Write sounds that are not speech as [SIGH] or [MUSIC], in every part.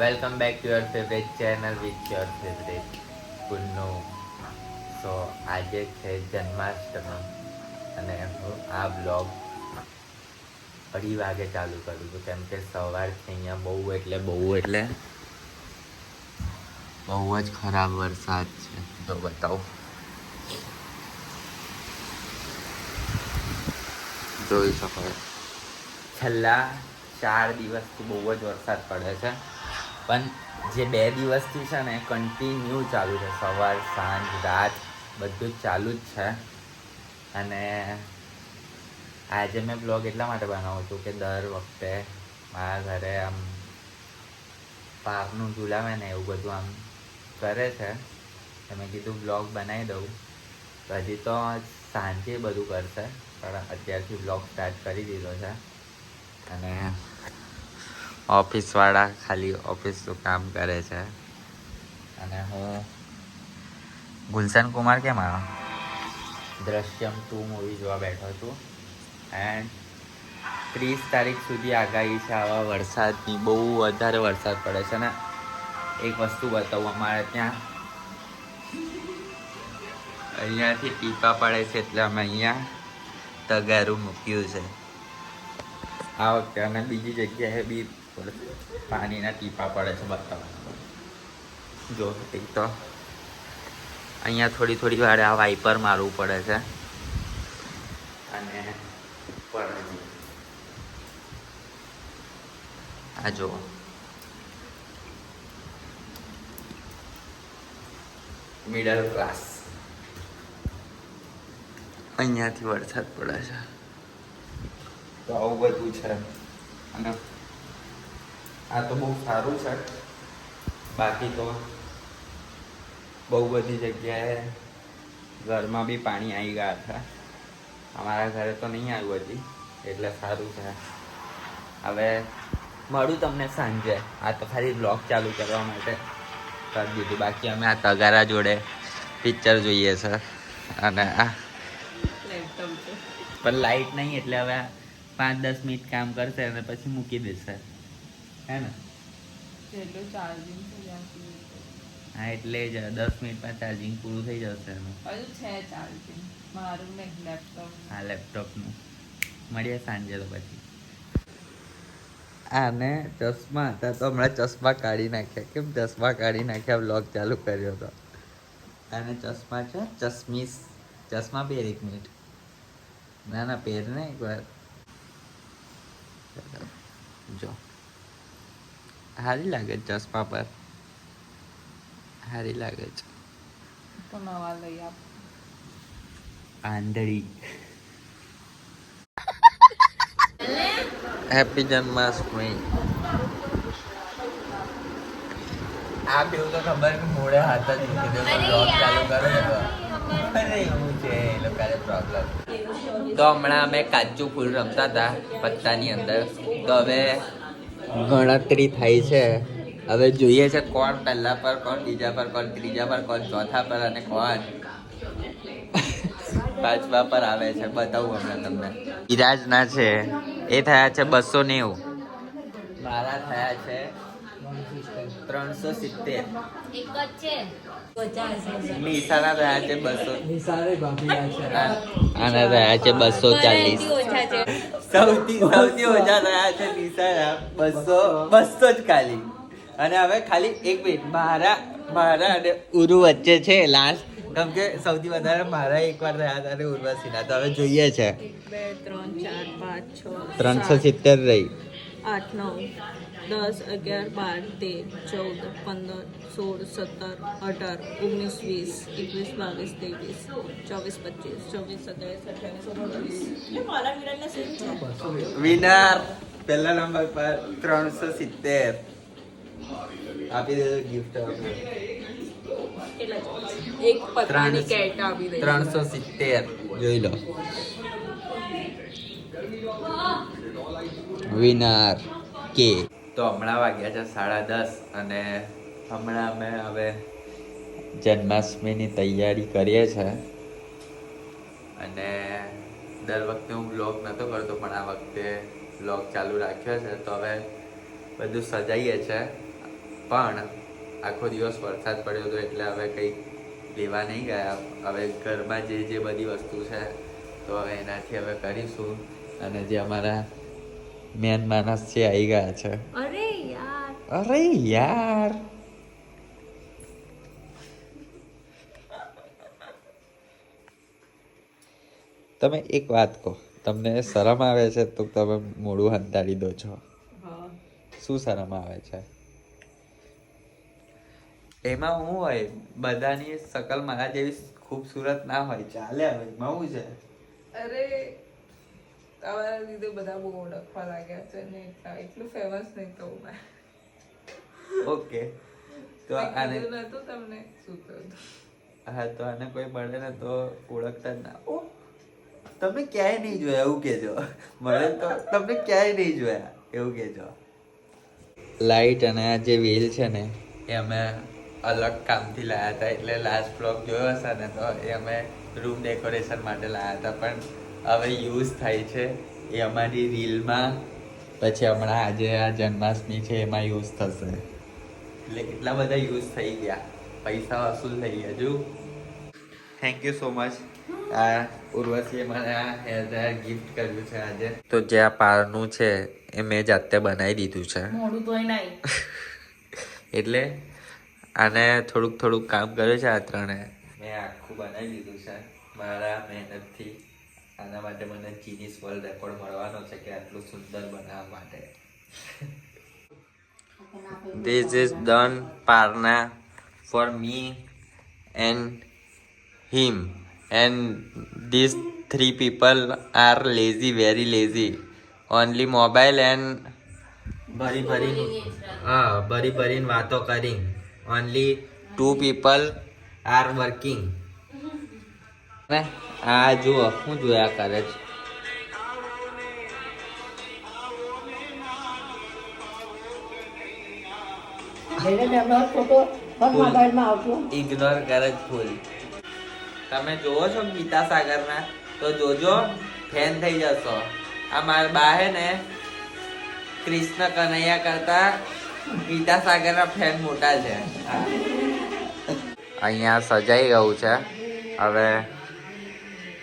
Welcome back to your favourite channel with your favourite Kunnu so આજે છે જન્માષ્ટમી અને હું આ બ્લોગ અઢી વાગે ચાલુ કરું છું. કેમ કે સવારથી અહીંયા બહુ એટલે બહુ એટલે બહુ જ ખરાબ વરસાદ છે. તો બતાવો. જોઈ શકો છેલ્લા ચાર દિવસથી બહુ જ વરસાદ પડે છે. પણ જે બે દિવસથી છે ને કન્ટિન્યુ ચાલુ છે. સવાર, સાંજ, રાત બધું ચાલુ જ છે. અને આજે મેં બ્લોગ એટલા માટે બનાવું છું કે દર વખતે મારા ઘરે આમ પાકનું ઝુલાવે ને એવું બધું આમ કરે છે. મેં કીધું બ્લોગ બનાવી દઉં. તો હજી તો સાંજે બધું કરશે. પણ અત્યારથી બ્લોગ સ્ટાર્ટ કરી દીધો છે. અને ઓફિસવાળા ખાલી ઓફિસનું કામ કરે છે. અને હું ગુલશન કુમાર કેમ આવ્યો? દ્રશ્યમ ટુ મૂવી જોવા બેઠો છું. એન્ડ ત્રીસ તારીખ સુધી આગાહી છે આવા વરસાદની, બહુ વધારે વરસાદ પડે છે ને. એક વસ્તુ બતાવું અમારે ત્યાં. અહીંયાથી ટીપા પડે છે એટલે અમે અહીંયા તગારું મૂક્યું છે. આ વખતે અને બીજી જગ્યાએ બી પાણીના ટીપા પડે છે બતાવ જો, એક તો અહીંયા થોડી થોડી વાર આ વાઇપર મારવું પડે છે. અને આ જો મિડલ ક્લાસ અહીંયાથી વરસાદ પડે છે. તો આવું બધું છે. અને આ તો બહુ સારું છે. બાકી તો બહુ બધી જગ્યાએ ઘરમાં બી પાણી આવી ગયા હતા. અમારા ઘરે તો નહીં આવ્યું હજી એટલે સારું છે. હવે મળું તમને સાંજે. આ તો ખાલી બ્લોગ ચાલુ કરવા માટે. કરી દીધું. બાકી અમે આ તગારા જોડે પિક્ચર જોઈએ છે. અને આ પણ લાઈટ નહીં એટલે હવે પાંચ દસ મિનિટ કામ કરશે અને પછી મૂકી દેશે. હે ને? ચાર્જિંગ હા એટલે જ દસ મિનિટમાં ચાર્જિંગ પૂરું થઈ જશે એનું. હજુ છે ચાર્જિંગ મારું ને લેપટોપ હા લેપટોપનું મળીએ સાંજે તો પછી. આને ચશ્મા હતા તો હમણાં ચશ્મા કાઢી નાખ્યા. કેમ ચશ્મા કાઢી નાખ્યા? બ્લોગ ચાલુ કર્યો હતો અને ચશ્મા છે ચશ્મીસ. ચશ્મા પહેર એક મિનિટ. ના ના પહેર ને એકવાર જો. સારી લાગે છે ચશ્મા પર સારી લાગે છે તો નવા લઈ આપ આંધળી હેપી જન્માષ્ટમી આ બેવ તો ખબર કે મોડે હાથ જ મૂકી દે બ્લોગ ચાલુ કરો તો અરે એવું છે એ લોકોને પ્રોબ્લેમ તો હમણાં અમે કાચું ફૂલ રમતા હતા પત્તાની અંદર તો હવે ગણતરી થાય છે. હવે જોઈએ છે કોણ પહેલા પર, કોણ બીજા પર, કોણ ત્રીજા પર, કોણ ચોથા પર અને કોણ પાંચમા પર આવે છે. બતાવું હમણાં તમને. ઇરાજના છે. એ થયા છે બસો નેવું. મારા થયા છે ત્રણસો સિત્તેર. એક જ છે. પચાસ નિશાના થયા છે બસો. ભાભી છે. આના થયા છે બસો ચાલીસ. સૌથી સૌથી ઓછા રહ્યા છે નિશાના બસો બસો જ ખાલી. અને હવે ખાલી એક મિનિટ મારા મારા અને ઉરુ વચ્ચે છે લાસ્ટ કેમ કે સૌથી વધારે મારા એકવાર રહ્યા હતા અને ઉર્વશીના તો હવે જોઈએ છે. ત્રણ ચાર પાંચ છ ત્રણસો સિત્તેર રહી. આઠ નવ દસ અગિયાર બાર તેર ચૌદ પંદર સોળ સત્તર અઢાર ઓગણીસ વીસ એકવીસ બાવીસ ત્રેવીસ ચોવીસ પચીસ ચોવીસ સત્યાવીસ અઠ્યાવીસ ઓગણત્રીસ. એટલે મારા વિરાટને સેમ છે? વિનર. પહેલા નંબર પર ત્રણસો સિત્તેર. આપી દેજો ગિફ્ટ એક પતરાની કેટ આપી દઈ ત્રણસો સિત્તેર. જોઈ લો. વિનર કે તો હમણાં વાગ્યા છે સાડા દસ અને હમણાં અમે હવે જન્માષ્ટમીની તૈયારી કરીએ છે. અને દર વખતે હું બ્લોગ નહોતો કરતો, પણ આ વખતે બ્લોગ ચાલુ રાખ્યો છે. તો હવે બધું સજાઈએ છે. પણ આખો દિવસ વરસાદ પડ્યો હતો એટલે હવે કંઈક લેવા નહીં ગયા. હવે ઘરમાં જે જે બધી વસ્તુ છે, તો હવે એનાથી હવે કરીશું. અને જે અમારા મેન માણસ છે આવી ગયા છે અરે યાર અરે યાર તમે એક વાત કહો તમને શરમ આવે છે તો તમે મોડું હંતાડી દો છો. હા. શું શરમ આવે છે? એમાં હું હોય બધાની શકલ મારા જેવી ખૂબસૂરત ના હોય. ચાલે હવે એમાં છે. અરે તમારા લીધે બધા બહુ ઓળખવા લાગ્યા છે ને એટલા એટલું ફેમસ નહીં તો મેં. ઓકે. તો આને નતું તમને શું થયું હા તો આને કોઈ મળે ને તો ઓળખતા જ ના. ઓ તમે ક્યાંય નહીં જોયા એવું કહેજો. મળે તો તમને ક્યાંય નહીં જોયા એવું કહેજો. લાઈટ અને આ જે વ્હીલ છે ને એ અમે અલગ કામથી લાવ્યા હતા. એટલે લાસ્ટ બ્લોક જોયો હશે ને તો એ અમે રૂમ ડેકોરેશન માટે લાવ્યા હતા. પણ હવે યુઝ થાય છે એ અમારી રીલમાં. પછી હમણાં આજે આ જન્માષ્ટમી છે એમાં યુઝ થશે. એટલે કેટલા બધા યુઝ થઈ ગયા. પૈસા વસૂલ થઈ ગયા જો થેન્ક યુ સો મચ આ ઉર્વશીએ મને આ હેર ડ્રાયર ગિફ્ટ કર્યું છે આજે. તો જે આ પારનું છે એ મેં જાતે બનાવી દીધું છે. મોડું ધોઈ નહીં. [LAUGHS] એટલે આને થોડુંક થોડુંક કામ કર્યું છે આ ત્રણે. મેં આખું બનાવી દીધું છે મારા મહેનતથી. આના માટે મને ચીનીસ વર્લ્ડ રેકોર્ડ મળવાનો છે કે આટલું સુંદર બનાવવા માટે This is done Parna for me and him. And these three people are lazy, very lazy. Only mobile and ભરી ભરી હા ભરી ભરીને વાતો કરી only two people are working આ જુઓ શું જોયા કરે છે. ઇગ્નોર કરે ફૂલ. તમે જોવો છો ગીતા સાગરના? તો જોજો ફેન થઈ જશો. આ મારા બા હે ને કૃષ્ણ કનૈયા કરતા ગીતા સાગરના ફેન મોટા છે. અહીંયા સજાઈ ગયું છે. હવે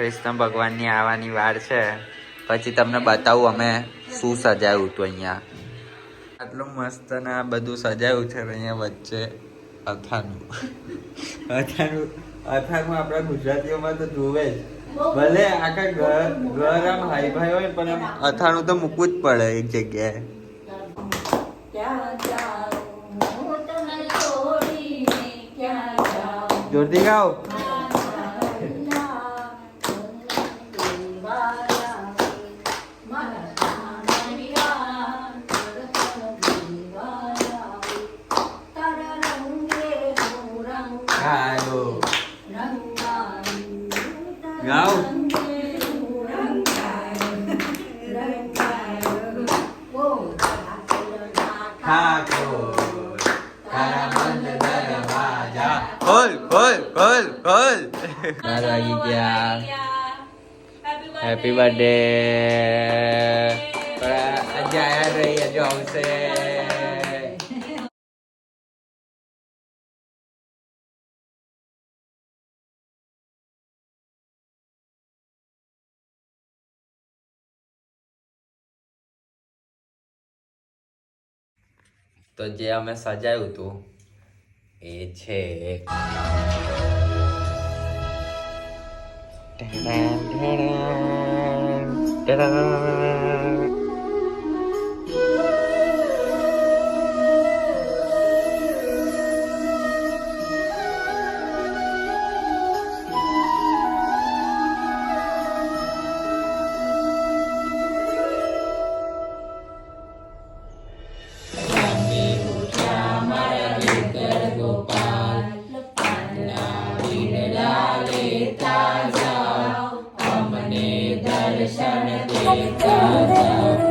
કૃષ્ણ ભગવાનની આવવાની વાર છે. પછી તમને બતાવું અમે શું સજાયું હતું અહીંયા. આટલું મસ્ત ને આ બધું સજાયું છે અહીંયા વચ્ચે અથાનું અથાણું અથાણું આપણા ગુજરાતીઓમાં તો જોવે જ. ભલે આખા ઘર ઘર આમ હાઈ ભાઈ હોય પણ આમ અથાણું તો મૂકવું જ પડે એક જગ્યાએ. જોરથી ગાઓ. બાર વાગી ગયા હેપી બર્થડે આજે આયા રહી હજુ આવશે તો જે અમે સજાયું હતું એ છે Ta-da, ta-da, ta-da. જાઓ આના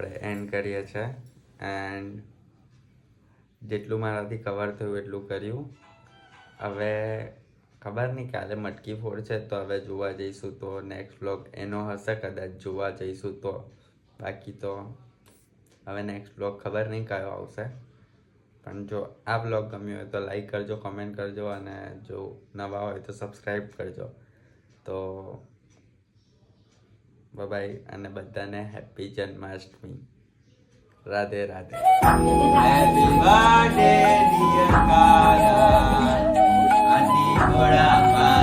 આપણે એન્ડ કરીએ છીએ એન્ડ જેટલું મારાથી કવર થયું એટલું કર્યું. હવે ખબર નહીં કાલે મટકી ફોડ છે તો હવે જોવા જઈશું તો નેક્સ્ટ બ્લોગ એનો હશે કદાચ જોવા જઈશું તો. બાકી તો હવે નેક્સ્ટ બ્લોગ ખબર નહીં કયો આવશે. પણ જો આ બ્લોગ ગમ્યો હોય તો લાઈક કરજો કમેન્ટ કરજો અને જો નવા હોય તો સબસ્ક્રાઈબ કરજો. તો બાય અને બધાને happy Janmashtami. Radhe Radhe. Happy birthday dear કારા ઘોડા